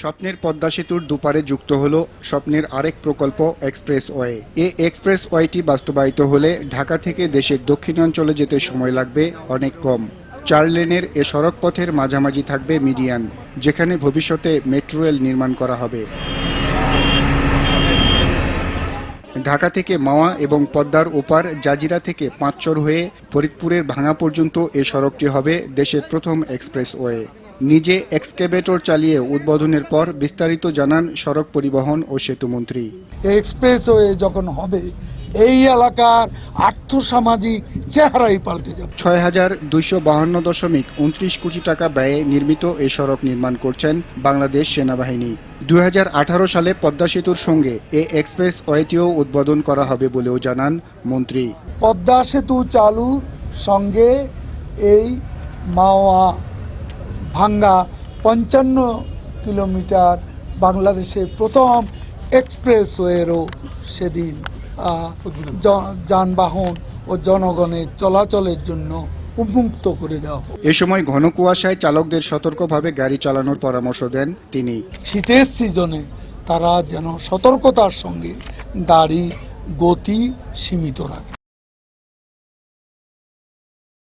স্বপ্নের পদ্মা সেতুর দুপারে যুক্ত হল স্বপ্নের আরেক প্রকল্প এক্সপ্রেস ওয়ে এ এক্সপ্রেস ওয়েটি বাস্তবায়িত হলে ঢাকা থেকে দেশের দক্ষিণাঞ্চলে যেতে সময় লাগবে অনেক কম। চার লেনের এ সড়ক পথের মাঝামাঝি থাকবে মিডিয়ান, যেখানে ভবিষ্যতে মেট্রো রেল নির্মাণ করা হবে। ঢাকা থেকে মাওয়া এবং পদ্মার ওপার জাজিরা থেকে পাঁচচর হয়ে ফরিদপুরের ভাঙা পর্যন্ত এ সড়কটি হবে দেশের প্রথম এক্সপ্রেসওয়ে। নিজে এক্সকেভেটর চালিয়ে উদ্বোধনের পর বিস্তারিত জানান সড়ক পরিবহন ও সেতুমন্ত্রী এক্সপ্রেসওয়ে যখন হবে এই এলাকার আর্থসামাজিক চেহারাই পাল্টে যাবে। ছয় হাজার দুইশো বাহান্ন দশমিক উনত্রিশ কোটি টাকা ব্যয়ে নির্মিত এই সড়ক নির্মাণ করছেন বাংলাদেশ সেনাবাহিনী। দুই হাজার আঠারো সালে পদ্মা সেতুর সঙ্গে এ এক্সপ্রেস ওয়েটিও উদ্বোধন করা হবে বলেও জানান মন্ত্রী। পদ্মা সেতু চালুর সঙ্গে এই মাওয়া ভাঙ্গা পঞ্চান্ন কিলোমিটার বাংলাদেশের প্রথম এক্সপ্রেসওয়েরও সেদিন যানবাহন ও জনগণের চলাচলের জন্য উন্মুক্ত করে দেওয়া হবে এ সময় ঘন কুয়াশায় চালকদের সতর্কভাবে গাড়ি চালানোর পরামর্শ দেন তিনি। শীতের সিজনে তারা যেন সতর্কতার সঙ্গে গাড়ি গতি সীমিত রাখে।